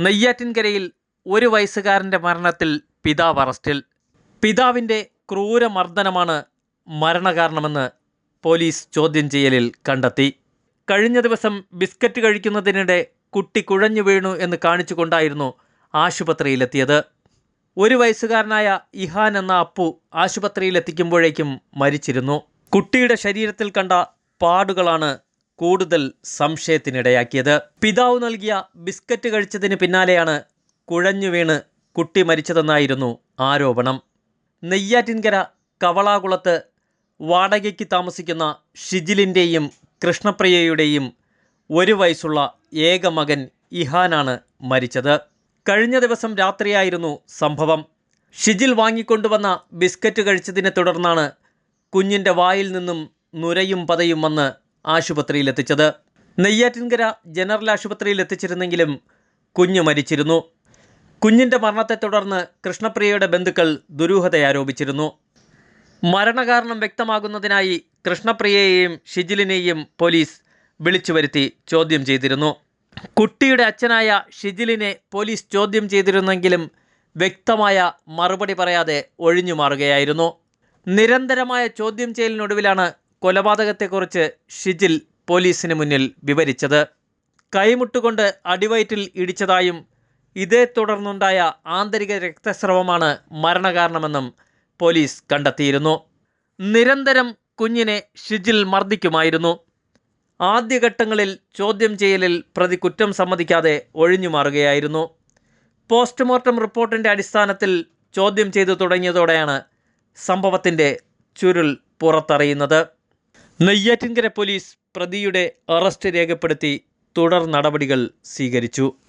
നെയ്യാറ്റിൻകരയിൽ ഒരു വയസ്സുകാരന്റെ മരണത്തിൽ പിതാവ് അറസ്റ്റിൽ. പിതാവിന്റെ ക്രൂരമർദ്ദനമാണ് മരണകാരണമെന്ന് പോലീസ് ചോദ്യം ചെയ്യലിൽ കണ്ടെത്തി. കഴിഞ്ഞ ദിവസം ബിസ്ക്കറ്റ് കഴിക്കുന്നതിനിടെ കുട്ടി കുഴഞ്ഞു വീണു എന്ന് കാണിച്ചുകൊണ്ടായിരുന്നു ആശുപത്രിയിലെത്തിയത്. ഒരു വയസ്സുകാരനായ ഇഹാൻ എന്ന അപ്പു ആശുപത്രിയിലെത്തിക്കുമ്പോഴേക്കും മരിച്ചിരുന്നു. കുട്ടിയുടെ ശരീരത്തിൽ കണ്ട പാടുകളാണ് കൂടുതൽ സംശയത്തിനിടയാക്കിയത്. പിതാവ് നൽകിയ ബിസ്ക്കറ്റ് കഴിച്ചതിന് പിന്നാലെയാണ് കുഴഞ്ഞു വീണ് കുട്ടി മരിച്ചതെന്നായിരുന്നു ആരോപണം. നെയ്യാറ്റിൻകര കവളാകുളത്ത് വാടകയ്ക്ക് താമസിക്കുന്ന ഷിജിലിന്റെയും കൃഷ്ണപ്രിയയുടെയും ഒരു വയസ്സുള്ള ഏക മകൻ ഇഹാനാണ് മരിച്ചത്. കഴിഞ്ഞ ദിവസം രാത്രിയായിരുന്നു സംഭവം. ഷിജിൽ വാങ്ങിക്കൊണ്ടുവന്ന ബിസ്ക്കറ്റ് കഴിച്ചതിനെ തുടർന്നാണ് കുഞ്ഞിന്റെ വായിൽ നിന്നും നുരയും പതയും വന്ന് ആശുപത്രിയിലെത്തിച്ചത് നെയ്യാറ്റിൻകര ജനറൽ ആശുപത്രിയിൽ എത്തിച്ചിരുന്നെങ്കിലും കുഞ്ഞ് മരിച്ചിരുന്നു. കുഞ്ഞിന്റെ മരണത്തെ തുടർന്ന് കൃഷ്ണപ്രിയയുടെ ബന്ധുക്കൾ ദുരൂഹത ആരോപിച്ചിരുന്നു. മരണകാരണം വ്യക്തമാകുന്നതിനായി കൃഷ്ണപ്രിയയെയും ഷിജിലിനെയും പോലീസ് വിളിച്ചു വരുത്തി ചോദ്യം ചെയ്തിരുന്നു. കുട്ടിയുടെ അച്ഛനായ ഷിജിലിനെ പോലീസ് ചോദ്യം ചെയ്തിരുന്നെങ്കിലും വ്യക്തമായ മറുപടി പറയാതെ ഒഴിഞ്ഞു മാറുകയായിരുന്നു. നിരന്തരമായ ചോദ്യം ചെയ്യലിനൊടുവിലാണ് കൊലപാതകത്തെക്കുറിച്ച് ഷിജിൽ പോലീസിന് മുന്നിൽ വിവരിച്ചത്. കൈമുട്ടുകൊണ്ട് അടിവയറ്റിൽ ഇടിച്ചതായും ഇതേ തുടർന്നുണ്ടായ ആന്തരിക രക്തസ്രവമാണ് മരണകാരണമെന്നും പോലീസ് കണ്ടെത്തിയിരുന്നു. നിരന്തരം കുഞ്ഞിനെ ഷിജിൽ മർദ്ദിക്കുമായിരുന്നു. ആദ്യഘട്ടങ്ങളിൽ ചോദ്യം ചെയ്യലിൽ പ്രതി കുറ്റം സമ്മതിക്കാതെ ഒഴിഞ്ഞു മാറുകയായിരുന്നു പോസ്റ്റ്മോർട്ടം റിപ്പോർട്ടിന്റെ അടിസ്ഥാനത്തിൽ ചോദ്യം ചെയ്തു തുടങ്ങിയതോടെയാണ് സംഭവത്തിന്റെ ചുരുൾ പുറത്തറിയുന്നത്. നെയ്യാറ്റിൻകര പോലീസ് പ്രതിയുടെ അറസ്റ്റ് രേഖപ്പെടുത്തി തുടർ നടപടികൾ സ്വീകരിച്ചു.